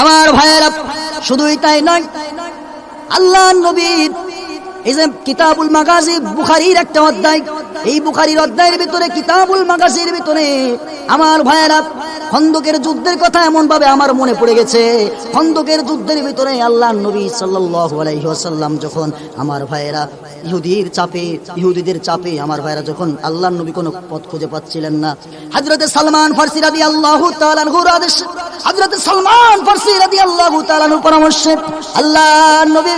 আমার ভাইয়েরা, শুধুই তাই নয়, আল্লাহ নবীর এই যে কিতাবুল মাগাজি বুখারীর একটা অধ্যায়, এই বুখারীর অধ্যায়ের ভিতরে কিতাবুল মাগাজির ভিতরে আমার ভাইয়েরা, খন্দকের যুদ্ধের কথা এমন ভাবে আমার মনে পড়ে গেছে। খন্দকের যুদ্ধের ভিতরে আল্লাহ নবী ওয়াসাল্লাম যখন আমার ভাইয়েরা, ইহুদির চাপে, ইহুদিদের চাপে আমার ভাইয়েরা যখন আল্লাহ নবী কোনো পথ খুঁজে পাচ্ছিলেন না, হযরতে সালমান ফারসি আল্লাহ আদেশ সালমান পরামর্শে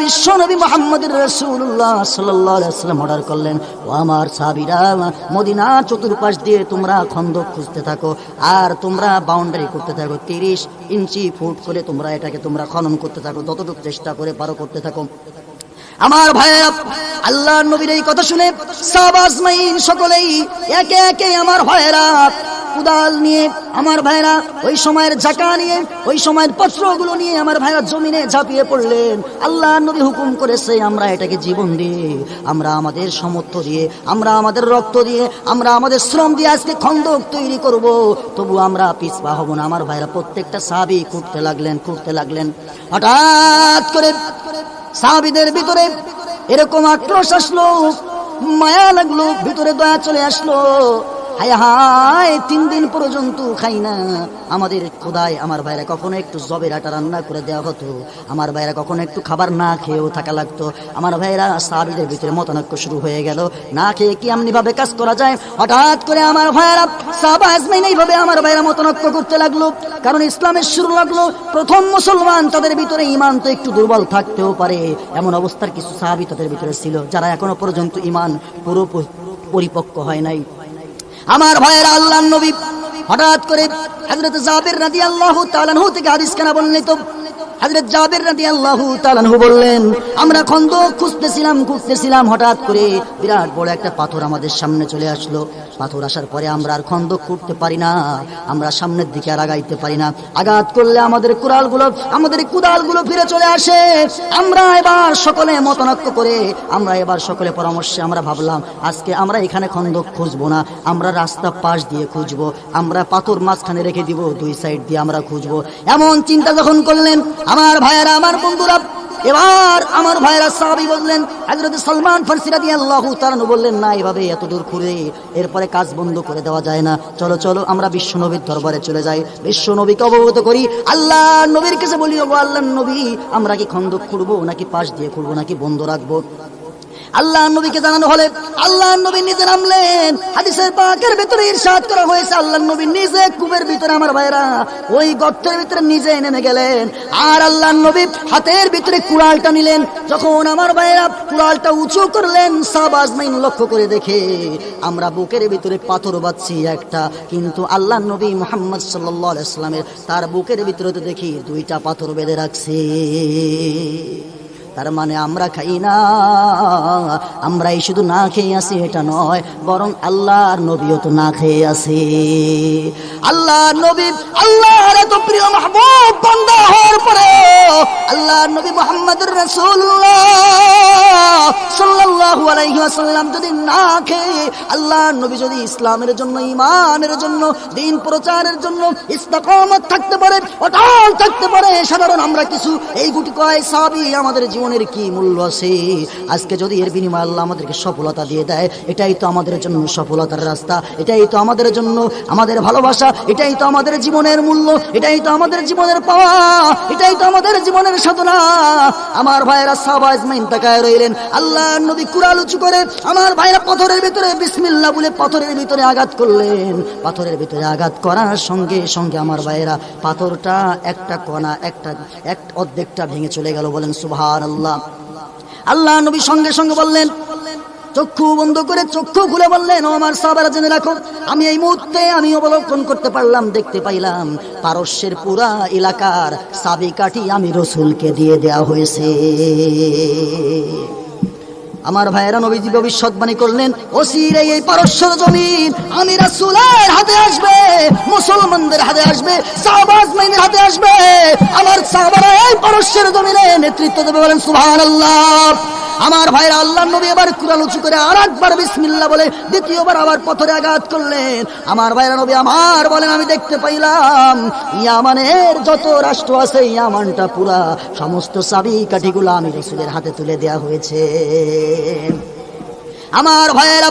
বিশ্ব নবী অর্ডার করলেন, ও আমার সাহাবীরা, মদিনা চতুর্পাশ দিয়ে তোমরা খন্দক খুঁজতে থাকো আর তোমরা বাউন্ডারি করতে থাকো, তিরিশ ইঞ্চি ফুট করে তোমরা এটাকে তোমরা খনন করতে থাকো, যতটুকু চেষ্টা করে পারো করতে থাকো। আমার ভাইয়েরা আল্লাহ নবীর এই কথা শুনে সাবাজমাইন সকলেই একে একে আমার ভাইয়েরা কুদাল নিয়ে, আমার ভাইরা ওই সময়ের জাকা নিয়ে, ওই সময়ের পত্রগুলো নিয়ে আমার ভাইরা জমিনে ঝাঁপিয়ে পড়লেন। আল্লাহ নবী হুকুম করেছে, আমরা এটাকে জীবন দিয়ে, আমরা আমাদের সমর্থ দিয়ে, আমরা আমাদের রক্ত দিয়ে, আমরা আমাদের শ্রম দিয়ে আজকে খন্দক তৈরি করব। তবু আমরা পিছপা হব না। আমার ভাইরা প্রত্যেকটা সাবি করতে লাগলেন করতে লাগলেন। হঠাৎ করে সাহাবিদের ভিতরে এরকম আক্রোশ আসলো মায়া লাগল ভিতরে দয়া চলে আসলো। হায় হায়, তিন দিন পর্যন্ত খাই না। আমাদের খোদায়, আমার ভাইরা কখনো একটু জবের আটা রান্না করে দেওয়া হতো। আমার ভাইরা কখনো একটু খাবার না খেয়েও থাকা লাগতো। আমার ভাইরা সাহাবিদের ভিতরে মতানক্য শুরু হয়ে গেল। না খেয়ে কি এমনি ভাবে কাজ করা যায়? হঠাৎ করে আমার ভাইরা সাহাবা আজমাইন এইভাবে আমার ভাইরা মতানক্য করতে লাগল। কারণ ইসলামের শুরু লাগল। প্রথম মুসলমান তাদের ভিতরে ইমান তো একটু দুর্বল থাকতেও পারে। এমন অবস্থার কিছু সাহাবি তাদের ভিতরে ছিল, যারা এখনও পর্যন্ত ইমান পুরো পরিপক্ক হয় নাই। আমার ভাইয়ের আল্লাহ নবী হঠাৎ করে হজরত জাবির রাদি আল্লাহ তালানহু থেকে হাদিস কেনা তো হজরত জাবের রাদি আল্লাহ তালানহু বললেন, আমরা খন্দ খুঁজতেছিলাম খুঁজতেছিলাম, হঠাৎ করে বিরাট বড় একটা পাথর আমাদের সামনে চলে আসলো। পাথর আসার পরে আমরা আর খন্দ পারি না, আমরা সামনের দিকে আর আগাইতে পারি না। আঘাত করলে আমাদের কুড়ালগুলো, আমাদের কুদালগুলো ফিরে চলে আসে। আমরা এবার সকলে মতনক্য করে, আমরা এবার সকলে পরামর্শে আমরা ভাবলাম, আজকে আমরা এখানে খন্দক খুঁজবো না, আমরা রাস্তা পাশ দিয়ে খুঁজবো, আমরা পাথর মাঝখানে রেখে দিব, দুই সাইড দিয়ে আমরা খুঁজবো। এমন চিন্তা যখন করলেন আমার ভাইয়েরা, আমার বন্ধুরা, এবার আমার ভাইরা সাহাবি বললেন, হযরত সালমান ফারসি রাদিয়াল্লাহু তাআলা বললেন, না, এভাবে এত দূর ঘুরে এরপরে কাজ বন্ধ করে দেওয়া যায় না। চলো চলো, আমরা বিশ্বনবীর দরবারে চলে যাই। বিশ্বনবীকে অবগত করি আল্লাহ নবীর কাছে বলি, ওগো আল্লাহর নবী, আমরা কি খন্দক খুঁড়বো নাকি পাশ দিয়ে খুঁড়বো নাকি বন্ধ রাখব? আল্লাহ নবীকে জানানো হলে আল্লাহ নবী নিজে নামলেন। হাদিসের পাকের ভিতরে ইরশাদ করা হয়েছে, আল্লাহ নবী নিজে কুবের ভিতরে, আমার ভাইরা, ওই গর্তের ভিতরে নিজে নেমে গেলেন। আর আল্লাহ নবী হাতের ভিতরে কুড়ালটা নিলেন। যখন আমার ভাইরা কুড়ালটা উঁচু করলেন সাবাজ মাইন লক্ষ্য করে দেখে, আমরা বুকের ভিতরে পাথর বাচ্ছি একটা, কিন্তু আল্লাহ নবী মোহাম্মদ সাল্লাহ ইসলামের তার বুকের ভিতরে তো দেখি দুইটা পাথর বেঁধে রাখছে। তার মানে আমরা খাই না। আমরাই শুধু না খেয়ে আসি, এটা নয়, বরং আল্লাহর নবীও তো না খেয়ে আসে। আল্লাহ নবী, আল্লাহর এত প্রিয় মাহবুব বান্দা হওয়ার পরে আল্লাহ নবী মোহাম্মদুর রাসূলুল্লাহ সাল্লাল্লাহু যদি না খেয়ে আল্লাহ নবী যদি ইসলামের জন্য ইমানের জন্য, দিন প্রচারের জন্য ইস্তেকামত থাকতে পারে, অটল থাকতে পারে, সাধারণ আমরা কিছু, এই গুটি কয় সাবি আমাদের জীবনের কি মূল্য আছে? আজকে যদি এর বিনিময়ে আল্লাহ আমাদেরকে সফলতা দিয়ে দেয়, এটাই তো আমাদের জন্য সফলতার রাস্তা, এটাই তো আমাদের জন্য আমাদের ভালোবাসা, এটাই তো আমাদের জীবনের মূল্য, এটাই তো আমাদের জীবনের পাওয়া, এটাই তো আমাদের জীবনের সাধনা। আমার ভাইয়েরা সাবাজ মাইন তাকায় রইলেন। আল্লাহ নবী কুড়াল উঁচু করে আমার ভাইরা পাথরের ভিতরে বিসমিল্লা বলে পাথরের ভিতরে আঘাত করলেন। পাথরের ভিতরে আঘাত করার সঙ্গে সঙ্গে আমার ভাইয়েরা পাথরটা একটা কণা, একটা, এক অর্ধেকটা ভেঙে চলে গেল বলেন সুবহান আল্লাহ। আল্লাহ নবী সঙ্গে সঙ্গে বললেন, চক্ষু বন্ধ করে চক্ষু খুলে বললেন, ও আমার সাবারা জেনে রাখো, আমি এই মুহূর্তে আমি অবলোকন করতে পারলাম, দেখতে পাইলাম, পারস্যের পুরা এলাকার সাবিকাঠি আমি রসুলকে দিয়ে দেয়া হয়েছে। আমার ভাইয়েরা নবীজি ভবিষ্যৎবাণী করলেন ওসির এই পারস্যর জমিন, আমি রাসূলের হাতে আসবে, মুসলমানদের হাতে আসবে, সাহাবাজ মাইনের হাতে আসবে, আমার সাহাবারা এই পারস্যের জমিনে নেতৃত্ব দেবে বলেন, সুবহানাল্লাহ। আমার ভাইরা আল্লাহ নবী এবার কুরাল উঁচু করে আর একবার বিসমিল্লা বলে, দ্বিতীয়বার আবার পথরে আঘাত করলেন। আমার ভাইরা নবী আমার বলেন, আমি দেখতে পাইলাম, ইয়ামানের যত রাষ্ট্র আছে, ইয়ামানটা পুরা সমস্ত চাবি কাঠিগুলো আমি রসুলের হাতে তুলে দেয়া হয়েছে। Lord. আমার ভাইয়েরা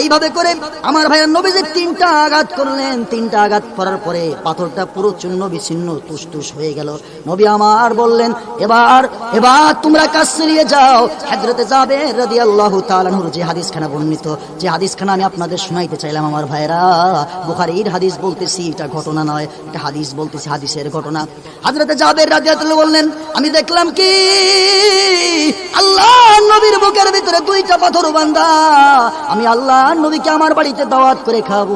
এইভাবে করে আমার ভাইয়ের নবীজি তিনটা আঘাত করলেন। তিনটা আঘাত করার পরে পাথরটা পুরো চূর্ণ বিচ্ছিন্ন, তুসতুস হয়ে গেল। নবী আমার বললেন, এবার এবার তোমরা কাজ চালিয়ে যাও। হাজরতে যাবে রাদি আল্লাহ তালানুর যে হাদিসখানা বর্ণিত, যে হাদিসখানা আমি আপনাদের শোনাইতে চাইলাম আমার ভাইয়েরা, বুখারির হাদিস বলতেছি, এটা ঘটনা নয়, এটা হাদিস বলতেছি, হাদিসের ঘটনা। হাজরতে জাবের রাদিয়াতুল্লাহ বললেন, আমি দেখলাম কি? আল্লাহ নবীর বুকের ভিতরে দুইটা পাথর বান্ধা আমি আল্লাহ নবীকে আমার বাড়িতে দাওয়াত করে খাব।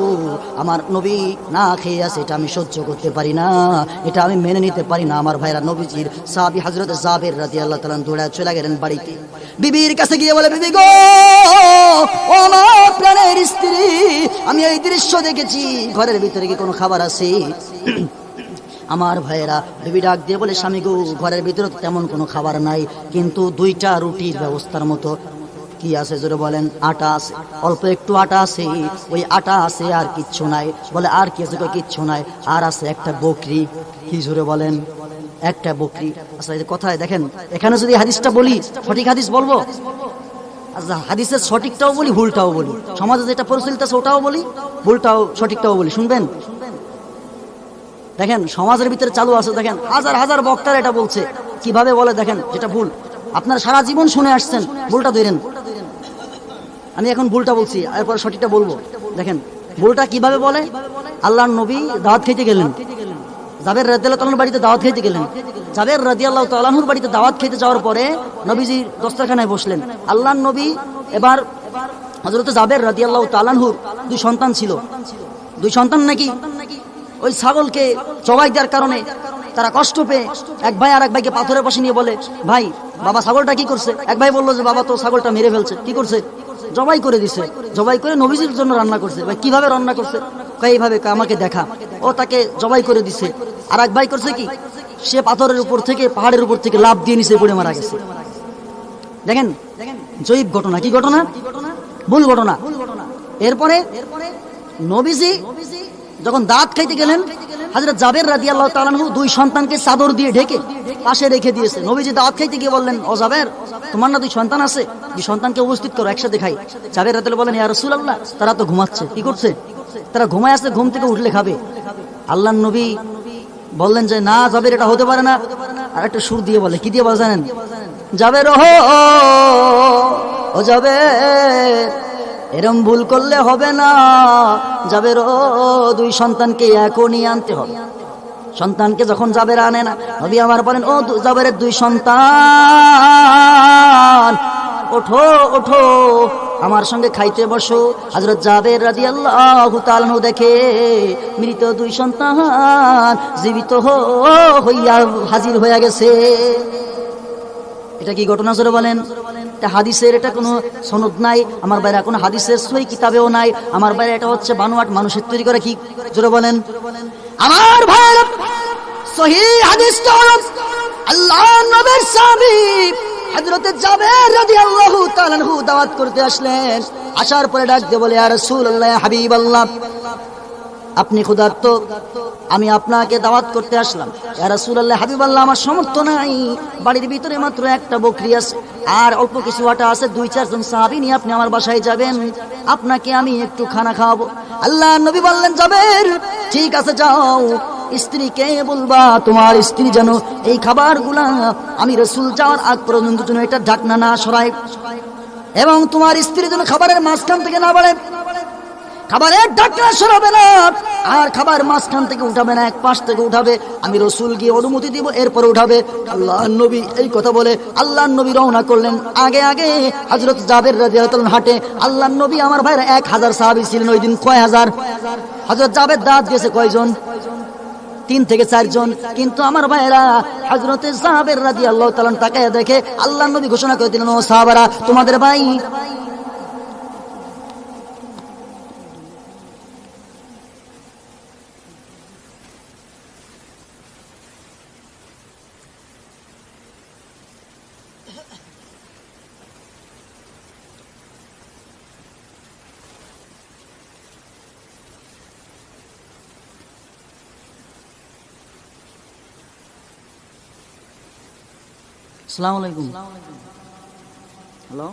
আমার নবী না খেয়ে আছে, এটা আমি সহ্য করতে পারি না। এটা আমি মেনে নিতে পারি না। আমার ভাইরা নবীজির সাহাবি হজরত জাবের রাদি আল্লাহ তালা দৌড়া চলে গেলেন বাড়িতে। বিবির কাছে গিয়ে বলে, বিবি গো, ও প্রাণের স্ত্রী, আমি এই দৃশ্য দেখেছি। ঘরের ভিতরে কি কোনো খাবার আছে? আমার ভাইয়েরা বিবি ডাক দিয়ে বলে, স্বামী গো, ঘরের ভিতরে তেমন কোনো খাবার নাই, কিন্তু দুইটা রুটির ব্যবস্থার মতো কি আছে? জোরে বলেন, আটা আছে। অল্প একটু আটা আছে, ওই আটা আছে আর কিচ্ছু নাই। বলে, আর কি আছে? কিচ্ছু নাই। আর আছে একটা বকরি। কি জোরে বলেন? একটা বকরি। আচ্ছা এই কথায় দেখেন, এখানে যদি হাদিসটা বলি, সঠিক হাদিস বলব? আচ্ছা হাদিসের সঠিকটাও বলি, ভুলটাও বলি। সমাজে যেটা পরিচালিত আছে, ওটাও বলি, ভুলটাও, সঠিকটাও বলি। শুনবেন? দেখেন, সমাজের ভিতরে চালু আছে, দেখেন, হাজার হাজার বক্তার এটা বলছে। কীভাবে বলে? দেখেন, যেটা ভুল। আপনারা সারা জীবন শুনে আসছেন। ভুলটা ধরেন। আমি এখন ভুলটা বলছি, এরপর সঠিকটা বলব। দেখেন, ভুলটা কীভাবে বলে? আল্লাহর নবী দাওয়াত খেতে গেলেন। জাবের রাদিয়াল্লাহু তাআলার বাড়িতে দাওয়াত খেতে গেলেন। জাবের রাদিয়াল্লাহু তাআলার বাড়িতে দাওয়াত খেতে যাওয়ার পরে নবীজি দস্তরখানায় বসলেন। আল্লাহর নবী এবার হযরত জাবের রাদিয়াল্লাহু তাআলাহুর দুই সন্তান ছিল। দুই সন্তান নাকি ওই ছাগলকে চবাই দেওয়ার কারণে তারা কষ্ট পেয়ে এক ভাই আর এক ভাইকে পাথরের পাশে নিয়ে বলে, ভাই, বাবা ছাগলটা কি করছে? এক ভাই বলল যে, বাবা, তো ছাগলটা মেরে ফেলছে। কি করছে? জবাই করে দিছে। জবাই করে নবীজির জন্য রান্না করছে। ভাই, কীভাবে রান্না করছে? এইভাবে আমাকে দেখা। ও তাকে জবাই করে দিছে। আর এক ভাই করছে কি? সে পাথরের উপর থেকে, পাহাড়ের উপর থেকে লাভ দিয়ে নিচে পড়ে মারা গেছে। দেখেন জৈব ঘটনা, কি ঘটনা? ভুল ঘটনা। এরপরে নবীজি যখন দাঁত খাইতে গেলেন হাজরত জাবের রাদি আল্লাহ তালানহু দুই সন্তানকে চাদর দিয়ে ঢেকে পাশে রেখে দিয়েছে। নবীজি দাঁত খাইতে গিয়ে বললেন, ও জাবের, তোমার না দুই সন্তান আছে? দুই সন্তানকে উপস্থিত করো, একসাথে খাই। জাবের রাদিয়াল্লাহু বলেন, ইয়া রাসূলুল্লাহ, তারা তো ঘুমাচ্ছে, কি করছে? তারা ঘুমায় আছে ঘুম থেকে উঠলে খাবে। আল্লাহ নবী বললেন যে, না জাবের, এটা হতে পারে না। আর একটা সুর দিয়ে বলে, কি দিয়ে বলে জানেন? ওহ, ও জাবের এরম ভুল করলে হবে না। যাবের ও দুই সন্তানকে এখনই আনতে হবে। সন্তানকে যখন যাবের আনে না, নবী আমার বলেন, ও জাবেরের দুই সন্তান, ওঠো ওঠো, আমার সঙ্গে খাইতে বসো। হজরত জাবের রাজি আল্লাহ তালনু দেখে মৃত দুই সন্তান জীবিত হইয়া হাজির হইয়া গেছে। এটা কি ঘটনা জোরে বলেন? এটা হাদিসের এটা কোনো সনদ নাই, আমার বাইরে কোনো হাদিসের সই কিতাবেও নাই, আমার বাইরে এটা হচ্ছে বানোয়াট, মানুষের তৈরি করে কি? জোরে বলেন। আমার সহি হাদিসটা আল্লাহ নবীর সাহাবী হযরতে জাবের রাদিয়াল্লাহু দাওয়াত করতে আসলেন। আসার পরে ডাক দিয়ে বলে, ইয়া রাসূলুল্লাহ হাবিবাল্লাহ। আপনি ক্ষুধার্ত, আমি আপনাকে দাওয়াত করতে আসলাম। রাসূলুল্লাহ, হাবিবাল্লাহ, আমার সমর্থ নাই। বাড়ির ভিতরে মাত্র একটা বকরি আছে, আর অল্প কিছু আটা আছে, দুই, চারজন সাহাবী নিয়ে আপনি আমার বাসায় যাবেন। আপনাকে আমি একটু খানা খাওয়াবো। আল্লাহ নবী বললেন যাবেন ঠিক আছে, যাও। স্ত্রীকে বলবা, তোমার স্ত্রী যেন এই খাবারগুলা আমি রসুল যাওয়ার আগ পর্যন্ত যেন এটা ঢাকনা না সরাই এবং তোমার স্ত্রী যেন খাবারের মাঝখান থেকে না বাড়ে খাবারের ঢাকনা সরাবে না। আর খাবার মাঝখান থেকে উঠাবে না, এক পাশ থেকে উঠাবে। আমি রসুল গিয়ে অনুমতি দিব, এরপরে উঠাবে। আল্লাহ নবী এই কথা বলে আল্লাহ নবী রওনা করলেন। আগে আগে হজরত জাবের রাজিয়াল হাটে। আল্লাহ নবী আমার ভাইরা এক হাজার সাহাবি ছিলেন, ওই দিন কয় হাজার? হজরত জাবের দাঁত গেছে কয়জন? তিন থেকে চারজন। কিন্তু আমার ভাইয়েরা হজরতে সাহাবের রাজি আল্লাহ তালান তাকে দেখে আল্লাহ নবী ঘোষণা করে দিলেন, ও সাহাবারা, তোমাদের ভাই আসসালামু আলাইকুম। হ্যালো?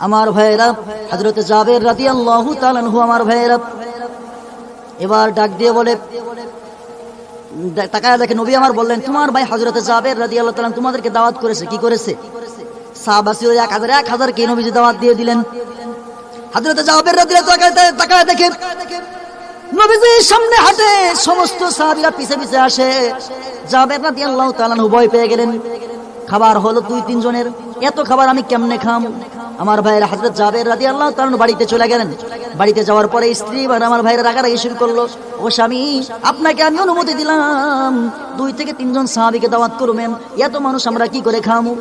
আমার ভাইয়েরা হজরত জাবের রাদি আল্লাহ তালানহু আমার ভাইয়েরা এবার ডাক দিয়ে বলে তাকায় দেখে নবী আমার বললেন তোমার ভাই হজরত জাবের রাদি আল্লাহ তালান তোমাদেরকে দাওয়াত করেছে কি করেছে? সাহাবাসী এক হাজার এক হাজার কে নবীজি দাওয়াত দিয়ে দিলেন। হজরত তাকায় দেখে সামনে হাঁটে, সমস্ত পিছে পিছে আসে। পেয়ে গেলেন। খাবার হলো দুই তিনজনের এত খাবার আমি কেমনে খাম? আমার ভাইয়ের হাজরত জাবের রাদি আল্লাহ তার বাড়িতে চলে গেলেন। বাড়িতে যাওয়ার পরে স্ত্রী আর আমার ভাইয়ের রাগারাগি শুরু করল। ও স্বামী আপনাকে আমি অনুমতি দিলাম। দুই থেকে তিনজন সাহাবিকে দাওয়াত করবেন এত মানুষ আমরা কি করে খামু?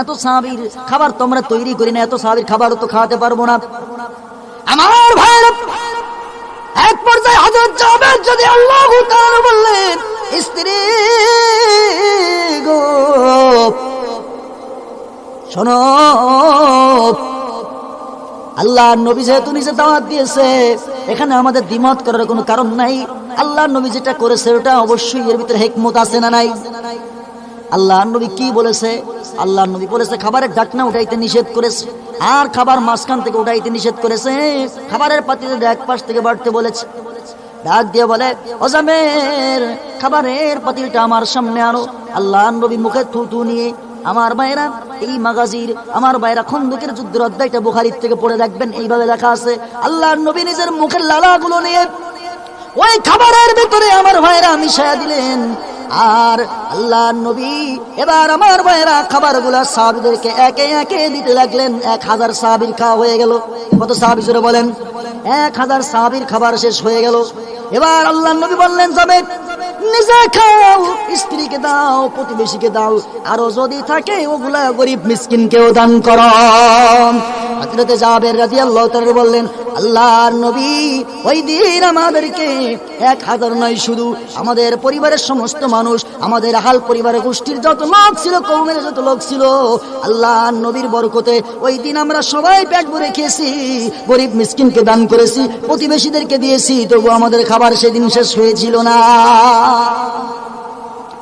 এত সাহাবির খাবার তোমরা তৈরি করি না, এত সাহাবির খাবার তো খাওয়াতে পারব না। আমার ভাইয়ের এক পর্যায়ে হজরত জাবের যদি আল্লাহ বললেন, স্ত্রী গো, শোনো আল্লাহ নবী যেহেতু নিজে দাওয়াত দিয়েছে, এখানে আমাদের দ্বিমত করার কোনো কারণ নাই। আল্লাহ নবী যেটা করেছে, ওটা অবশ্যই এর ভিতরে হেকমত আছে না নাই? আল্লাহ নবী কি বলেছে? আল্লাহ নবী বলেছে, খাবারের ডাকনা উঠাইতে নিষেধ করেছে। আর খাবার মাঝখান থেকে উঠাইতে নিষেধ করেছে। খাবারের পাতিতে এক পাশ থেকে বাড়তে বলেছে। ডাক দিয়ে বলে অজামের খাবারের পাতিলটা আমার সামনে আনো। আল্লাহ নবী মুখে থু থু নিয়ে আমার ভাইরা এই মাগাজির, আমার ভাইরা খন্দকের যুদ্ধের অধ্যায়টা বুখারির থেকে পড়ে দেখবেন এইভাবে লেখা আছে আল্লাহ নবী নিজের মুখের লালাগুলো নিয়ে ওই খাবারের ভিতরে আমার ভাইরা মিশাইয়া দিলেন। আর আল্লাহ নবী, এবার আমার ভাইরা খাবারগুলা সাহাবিদেরকে একে একে দিতে লাগলেন। এক হাজার সাহাবির খাওয়া হয়ে গেল। কত সাহাবি জোরে বলেন? এক হাজার সাহাবির খাবার শেষ হয়ে গেল। এবার আল্লাহ নবী বললেন যাবে নিজে খাও, স্ত্রীকে দাও, প্রতিবেশীকে দাও, আরও যদি থাকে ওগুলা গরিব মিসকিনকেও দান করো। হজরতে জাবের রাদিয়াল্লাহু তাআলা বললেন, আল্লাহর নবী ওই দিন আমাদেরকে এক হাজার নয়, শুধু আমাদের পরিবারের সমস্ত মানুষ, আমাদের হাল পরিবারের গোষ্ঠীর যত লোক ছিল কৌমের যত লোক ছিল, আল্লাহর নবীর বরকতে ওই দিন আমরা সবাই পেট ভরে খেয়েছি, গরিব মিসকিনকে দান করেছি, প্রতিবেশীদেরকে দিয়েছি, তবু আমাদের খাবার সেদিন শেষ হয়েছিল না।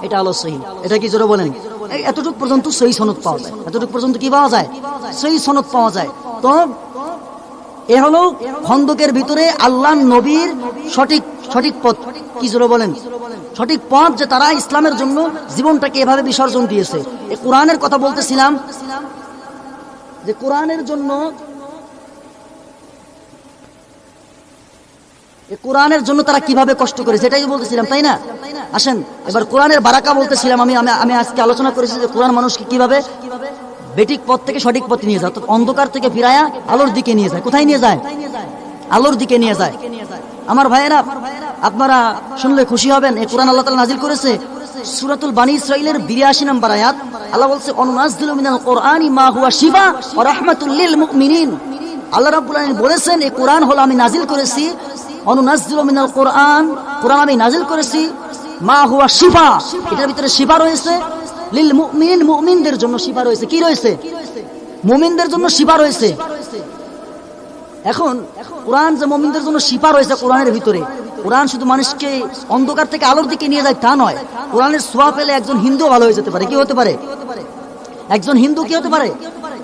এটা হলো সহি। এটা কি জোরে বলেন? এতটুকু পর্যন্ত সেই সনদ পাওয়া যায়। এতটুকু পর্যন্ত কি পাওয়া যায়? সেই সনদ পাওয়া যায়। তো এ হলো খন্দকের ভিতরে আল্লাহ নবীর সঠিক সঠিক পথ। কি জোরে বলেন? সঠিক পথ যে তারা ইসলামের জন্য জীবনটাকে এভাবে বিসর্জন দিয়েছে। কোরআনের কথা বলতেছিলাম যে কোরআনের জন্য কোরআনের জন্য তারা কীভাবে কষ্ট করেছে এটাই বলতেছিলাম, তাই না? আসেন, এবার কোরআনের বারাকা বলতেছিলাম, আমি, আমি- আজকে আলোচনা করেছি যে কোরআন মানুষকে কীভাবে বেঠিক পথ থেকে সঠিক পথে নিয়ে যায় অন্ধকার থেকে ফিরায়া আলোর দিকে নিয়ে যায়। কোথায় নিয়ে যায়? আলোর দিকে নিয়ে যায়। আমার ভাইয়েরা, আপনারা শুনলে খুশি হবেন এই কোরআন আল্লাহ তাআলা নাজিল করেছে সূরাতুল বানি ইসরাঈলের 82 নম্বর আয়াত। আল্লাহ বলছে অনুনাজ্জিলু মিনাল কোরআনি মা হুয়া শিফা ওয়া রাহমাতুল লিল মুমিনিন। আল্লাহ রাব্বুল আলামিন বলেছেন এই কোরআন হলো আমি নাজিল করেছি এখন জন্য রয়েছে কোরআনের ভিতরে, কোরআন শুধু মানুষকে অন্ধকার থেকে আলোর দিকে নিয়ে যায় তা নয়, কোরআনের সোয়া পেলে একজন হিন্দু ভালো হয়ে যেতে পারে। কি হতে পারে? একজন হিন্দু কি হতে পারে?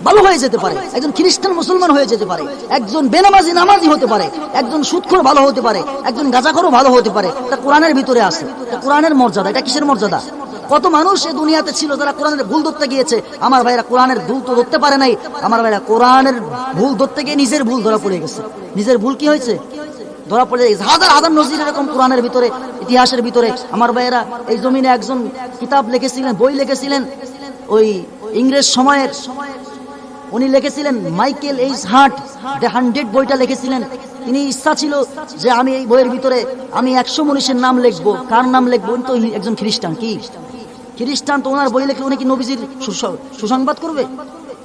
ভালো হয়ে যেতে পারে। একজন খ্রিস্টান মুসলমান হয়ে যেতে পারে। একজন বেনামাজি নামাজি হতে পারে। একজন সুৎখর ভালো হতে পারে। একজন গাঁজাখরও ভালো হতে পারে। তা কোরআনের ভিতরে আছে। কোরআনের মর্যাদা, এটা কিসের মর্যাদা? কত মানুষ এ দুনিয়াতে ছিল যারা কোরআনের ভুল ধরতে গিয়েছে? আমার ভাইরা কোরআনের ভুল তো ধরতে পারে নাই। আমার ভাইরা কোরআনের ভুল ধরতে গিয়ে নিজের ভুল ধরা পড়ে গেছে। নিজের ভুল কি হয়েছে? ধরা পড়ে গেছে। হাজার হাজার নজির এরকম কোরআনের ভিতরে, ইতিহাসের ভিতরে। আমার ভাইয়েরা এই জমিনে একজন কিতাব লিখেছিলেন, বই লিখেছিলেন। ওই ইংরেজ সময়ের উনি লিখেছিলেন, Michael H Hart, the hundred বইটা লিখেছিলেন। তিনি ইচ্ছা ছিল যে আমি এই বইয়ের ভিতরে আমি একশো মনীষের নাম লিখব। কার নাম লিখব? তো একজন খ্রিস্টান, কি? খ্রিস্টান তো ওনার বই লিখলে উনি কি নবীজির সুস- সুসংবাদ করবে?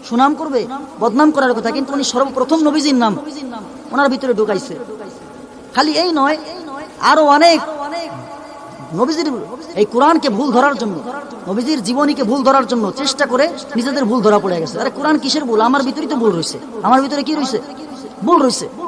সুনাম করবে? বদনাম করার কথা। কিন্তু উনি সর্বপ্রথম নবীজির নাম ওনার ভিতরে ঢুকাইছে। খালি এই নয়, আরও অনেক নবীজির এই কোরআনকে ভুল ধরার জন্য, নবীজির জীবনীকে ভুল ধরার জন্য চেষ্টা করে নিজেদের ভুল ধরা পড়ে গেছে। আরে কোরআন কিসের ভুল? আমার ভিতরেই তো ভুল রয়েছে। আমার ভিতরে কি রয়েছে? ভুল রয়েছে।